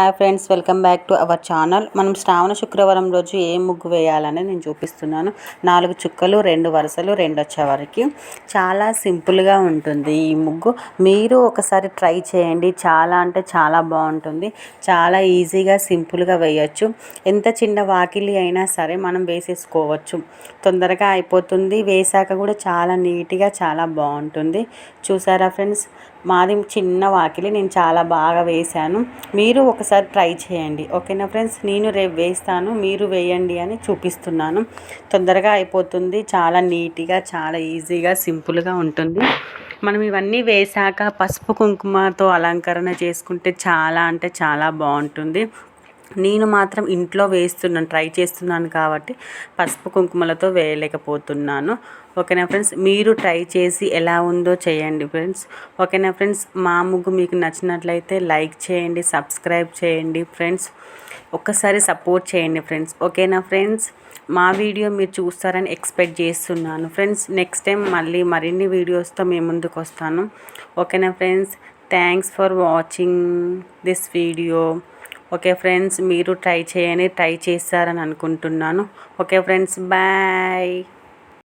Hi friends welcome back to our channel మనం శ్రావణ శుక్రవారం రోజు ఏ ముగ్గు వేయాలని నేను చూపిస్తున్నాను. నాలుగు చుక్కలు రెండు వరుసలు రెండు వచ్చే వరకు. చాలా సింపుల్గా ఉంటుంది ఈ ముగ్గు. మీరు ఒకసారి ట్రై చేయండి. చాలా అంటే చాలా బాగుంటుంది. చాలా ఈజీగా సింపుల్గా వేయచ్చు. ఎంత చిన్న వాకిలి అయినా సరే మనం వేసేసుకోవచ్చు. తొందరగా అయిపోతుంది. వేసాక కూడా చాలా నీట్గా చాలా బాగుంటుంది. చూసారా ఫ్రెండ్స్ మాది చిన్న వాకిలి. నేను చాలా బాగా వేశాను. మీరు ఒకసారి ట్రై చేయండి. ఓకేనా ఫ్రెండ్స్? నేను రేపు వేస్తాను మీరు వేయండి అని చూపిస్తున్నాను. తొందరగా అయిపోతుంది. చాలా నీట్గా చాలా ఈజీగా సింపుల్గా ఉంటుంది. మనం ఇవన్నీ వేసాక పసుపు కుంకుమతో అలంకరణ చేసుకుంటే చాలా అంటే చాలా బాగుంటుంది. నేను మాత్రం ఇంట్లో వేస్తున్నాను ట్రై చేస్తున్నాను కాబట్టి పసుపు కుంకుమలతో వేయలేకపోతున్నాను. ఓకేనా ఫ్రెండ్స్? మీరు ట్రై చేసి ఎలా ఉందో చేయండి ఫ్రెండ్స్. ఓకేనా ఫ్రెండ్స్? మా ముగ్గు మీకు నచ్చినట్లయితే లైక్ చేయండి సబ్స్క్రైబ్ చేయండి ఫ్రెండ్స్. ఒక్కసారి సపోర్ట్ చేయండి ఫ్రెండ్స్. ఓకేనా ఫ్రెండ్స్? మా వీడియో మీరు చూస్తారని ఎక్స్పెక్ట్ చేస్తున్నాను ఫ్రెండ్స్. నెక్స్ట్ టైం మళ్ళీ మరిన్ని వీడియోస్తో మేము ముందుకు వస్తాను. ఓకేనా friends? Thanks for watching this video. Okay friends మీరు ట్రై చేయని ట్రై చేస్తారని అనుకుంటున్నాను. Okay friends bye.